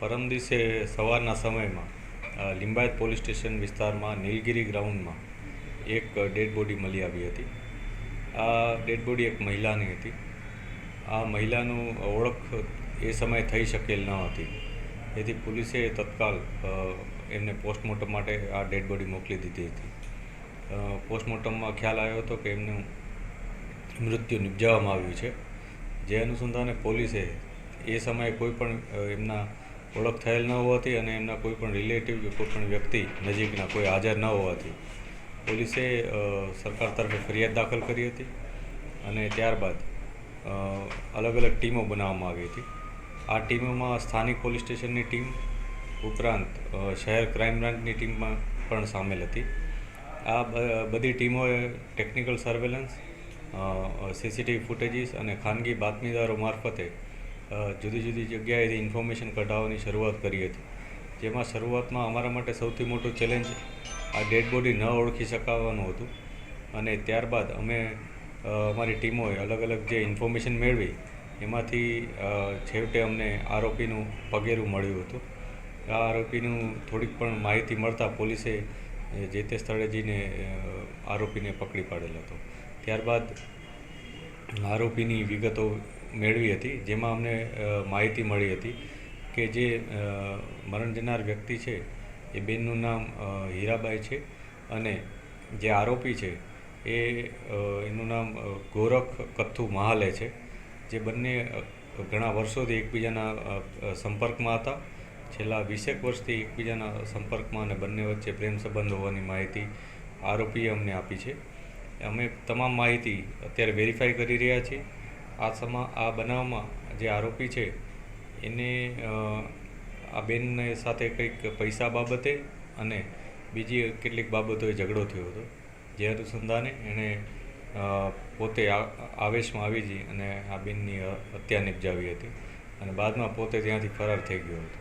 પરમ દિવસે સવારના સમયમાં લિંબાયત પોલીસ સ્ટેશન વિસ્તારમાં, નીલગિરી ગ્રાઉન્ડમાં એક ડેડ બોડી મળી આવી હતી. આ ડેડ બોડી એક મહિલાની હતી. આ મહિલાનું ઓળખ એ સમયે થઈ શકેલ ન હતી. તેથી પોલીસે તત્કાલ એમને પોસ્ટમોર્ટમ માટે આ ડેડ બોડી મોકલી દીધી હતી. પોસ્ટમોર્ટમમાં ખ્યાલ આવ્યો હતો કે એમનું મૃત્યુ નિપજાવવામાં આવ્યું છે. જે અનુસંધાને પોલીસે એ સમયે કોઈ પણ એમના ઓળખ થયેલ ન હોવાથી અને એમના કોઈ પણ રિલેટિવ કે કોઈ પણ વ્યક્તિ નજીકના કોઈ હાજર ન હોવાથી પોલીસે સરકાર તરફે ફરિયાદ દાખલ કરી હતી અને ત્યારબાદ અલગ અલગ ટીમો બનાવવામાં આવી હતી. આ ટીમોમાં સ્થાનિક પોલીસ સ્ટેશનની ટીમ, ઉપરાંત શહેર ક્રાઇમ બ્રાન્ચની ટીમમાં પણ સામેલ હતી. આ બધી ટીમોએ ટેકનિકલ સર્વેલન્સ સીસીટીવી ફૂટેજીસ અને ખાનગી બાતમીદારો મારફતે જુદી જુદી જગ્યાએથી ઇન્ફોર્મેશન કઢાવવાની શરૂઆત કરી હતી. જેમાં શરૂઆતમાં અમારા માટે સૌથી મોટું ચેલેન્જ આ ડેડ બોડી ન ઓળખી શકાવાનું હતું. અને ત્યારબાદ અમે અમારી ટીમોએ અલગ અલગ જે ઇન્ફોર્મેશન મેળવી, એમાંથી છેવટે અમને આરોપીનું પગેરું મળ્યું હતું. આ આરોપીનું થોડીક પણ માહિતી મળતા પોલીસે જે તે સ્થળે જઈને આરોપીને પકડી પાડેલો હતો. ત્યારબાદ આરોપીની વિગતો મેળવી હતી, જેમાં અમને માહિતી મળી હતી કે જે મરણ જનાર વ્યક્તિ છે, એ બેનનું નામ હીરાબાઈ છે અને જે આરોપી છે, એ એનું નામ ગોરખ કથ્થુ મહાલે છે, જે બંને ઘણા વર્ષોથી એકબીજાના સંપર્કમાં હતા. છેલ્લા વીસેક વર્ષથી એકબીજાના સંપર્કમાં અને બંને વચ્ચે પ્રેમ સંબંધ હોવાની માહિતી આરોપીએ અમને આપી છે. અમે તમામ માહિતી અત્યારે વેરીફાઈ કરી રહ્યા છીએ. આ સમા, આ બનાવમાં જે આરોપી છે, એને આ બેનને સાથે કંઈક પૈસા બાબતે અને બીજી કેટલીક બાબતોએ ઝઘડો થયો હતો. જે અનુસંધાને એણે પોતે આવેશમાં આવી જઈ અને આ બેનની હત્યા નિપજાવી હતી અને બાદમાં પોતે ત્યાંથી ફરાર થઈ ગયો હતો.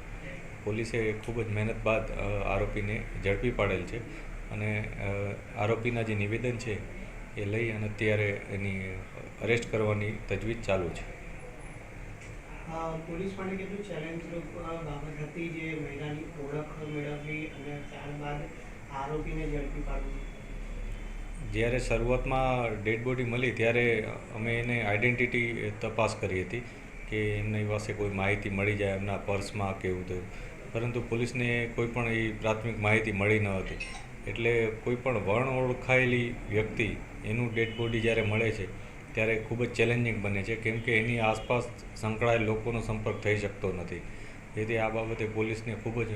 પોલીસે ખૂબ જ મહેનત બાદ આરોપીને ઝડપી પાડેલ છે અને આરોપીના જે નિવેદન છે એ લઈ અને અત્યારે એની અરેસ્ટ કરવાની તજવીજ ચાલુ છે. પોલીસ માટે કેટલું ચેલેન્જરૂપ બાબત હતી જે મહિલાની ઓળખ મેળવવી અને ત્યારબાદ આરોપીને ઝડપી પાડવી? જ્યારે શરૂઆતમાં ડેડ બોડી મળી ત્યારે અમે એને આઈડેન્ટિટી તપાસ કરી હતી કે એમની પાસે કોઈ માહિતી મળી જાય એમના પર્સમાં કેવું થયું. પરંતુ પોલીસને કોઈ પણ એ પ્રાથમિક માહિતી મળી ન હતી. એટલે કોઈ પણ વર્ણ ઓળખાયેલી વ્યક્તિ એનું ડેડ બોડી જ્યારે મળે છે, ત્યારે ખૂબ જ ચેલેન્જિંગ બને છે. કેમ કે એની આસપાસ સંકળાયેલ લોકોનો સંપર્ક થઈ શકતો નથી. જેથી આ બાબતે પોલીસને ખૂબ જ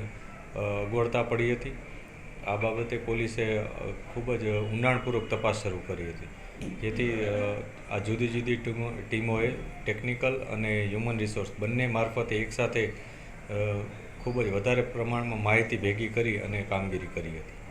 અગવડતા પડી હતી. આ બાબતે પોલીસે ખૂબ જ ઊંડાણપૂર્વક તપાસ શરૂ કરી હતી. જેથી આ જુદી જુદી ટીમો, ટીમોએ ટેકનિકલ અને હ્યુમન રિસોર્સ બંને મારફતે એકસાથે ખૂબ જ વધારે પ્રમાણમાં માહિતી ભેગી કરી અને કામગીરી કરી હતી.